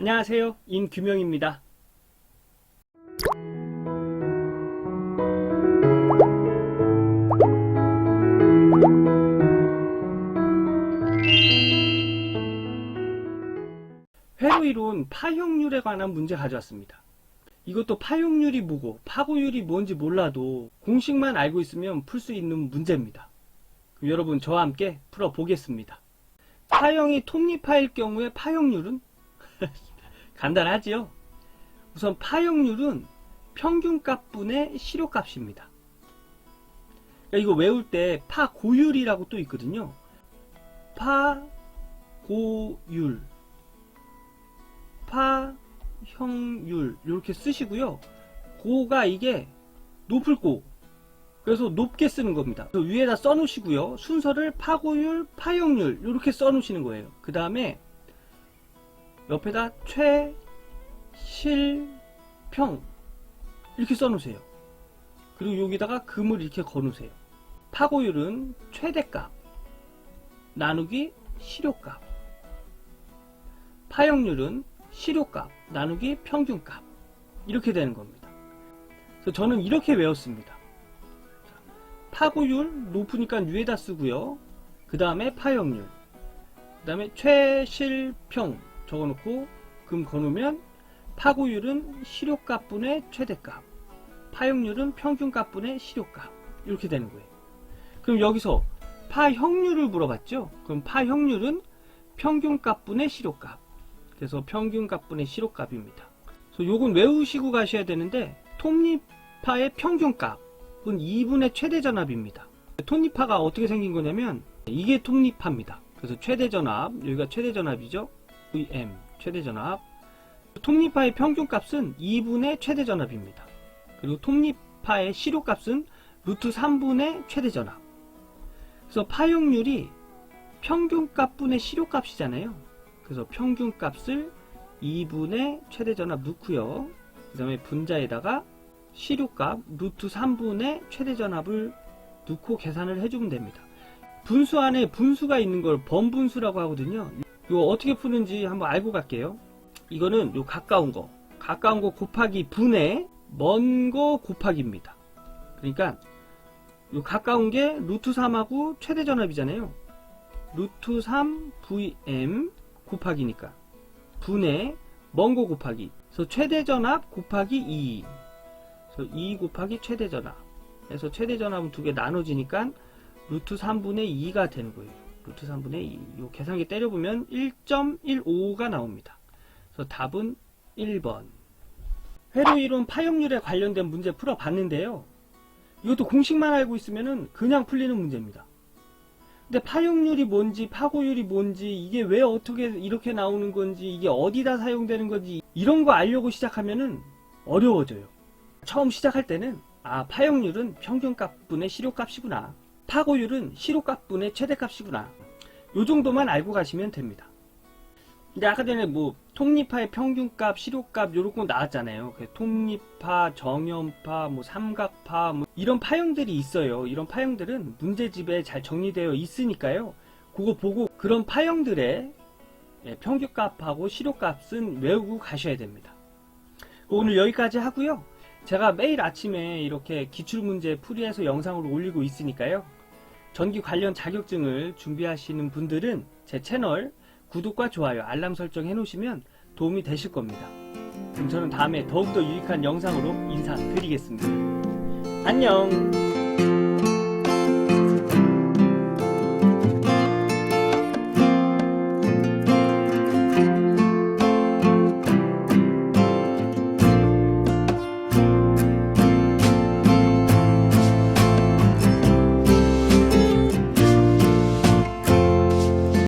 안녕하세요. 임규명입니다. 회로 이론 파형률에 관한 문제 가져왔습니다. 이것도 파형률이 뭐고 파고율이 뭔지 몰라도 공식만 알고 있으면 풀 수 있는 문제입니다. 여러분 저와 함께 풀어보겠습니다. 파형이 톱니파일 경우에 파형률은 간단하지요? 우선 파형률은 평균값분의 실효값입니다. 그러니까 이거 외울 때 파고율이라고 또 있거든요. 파고율, 파형률 이렇게 쓰시고요. 고가 이게 높을 고 그래서 높게 쓰는 겁니다. 그 위에다 써놓으시고요. 순서를 파고율, 파형률 이렇게 써놓으시는 거예요. 그 다음에 옆에다 최, 실, 평 이렇게 써놓으세요. 그리고 여기다가 금을 이렇게 거놓으세요. 파고율은 최대값 나누기 실효값 파형률은 실효값 나누기 평균값 이렇게 되는 겁니다. 그래서 저는 이렇게 외웠습니다. 파고율 높으니까 위에다 쓰고요. 그 다음에 파형률 그 다음에 최실평 적어놓고 금 거놓으면 파고율은 실효값분의 최대값 파형률은 평균값분의 실효값 이렇게 되는 거예요. 그럼 여기서 파형률을 물어봤죠? 그럼 파형률은 평균값분의 실효값 그래서 평균값분의 실효값입니다. 그래서 요건 외우시고 가셔야 되는데 톱니파의 평균값은 2분의 최대전압입니다. 톱니파가 어떻게 생긴 거냐면 이게 톱니파입니다. 그래서 최대전압 여기가 최대전압이죠. VM 최대 전압 톱니파의 평균값은 2분의 최대 전압입니다. 그리고 톱니파의 실효값은 루트 3분의 최대 전압 그래서 파형률이 평균값 분의 실효값이잖아요. 그래서 평균값을 2분의 최대 전압 넣고요. 그 다음에 분자에다가 실효값 루트 3분의 최대 전압을 넣고 계산을 해주면 됩니다. 분수 안에 분수가 있는 걸 번분수라고 하거든요. 이거 어떻게 푸는지 한번 알고 갈게요. 이거는 요 가까운 거, 가까운 거 곱하기 분의 먼 거 곱하기입니다. 그러니까 요 가까운 게 루트 3하고 최대 전압이잖아요. 루트 3 VM 곱하기니까 분의 먼 거 곱하기 그래서 최대 전압 곱하기 2 그래서 2 곱하기 최대 전압 그래서 최대 전압은 두 개 나눠지니까 루트 3분의 2가 되는 거예요. 루트 3분의 2. 요 계산기 때려보면 1.15가 나옵니다. 그래서 답은 1번. 회로 이론 파형률에 관련된 문제 풀어봤는데요. 이것도 공식만 알고 있으면은 그냥 풀리는 문제입니다. 근데 파형률이 뭔지 파고율이 뭔지 이게 왜 어떻게 이렇게 나오는 건지 이게 어디다 사용되는 건지 이런 거 알려고 시작하면은 어려워져요. 처음 시작할 때는 아 파형률은 평균값분의 실효값이구나. 파고율은 실효값분의 최대값이구나. 요 정도만 알고 가시면 됩니다. 근데 아까 전에 뭐 톱니파의 평균값, 실효값 요런 거 나왔잖아요. 그 톱니파, 정연파, 뭐 삼각파 뭐 이런 파형들이 있어요. 이런 파형들은 문제집에 잘 정리되어 있으니까요. 그거 보고 그런 파형들의 예, 평균값하고 실효값은 외우고 가셔야 됩니다. 오늘 여기까지 하고요. 제가 매일 아침에 이렇게 기출문제 풀이해서 영상으로 올리고 있으니까요. 전기 관련 자격증을 준비하시는 분들은 제 채널 구독과 좋아요, 알람 설정 해놓으시면 도움이 되실 겁니다. 그럼 저는 다음에 더욱더 유익한 영상으로 인사드리겠습니다. 안녕!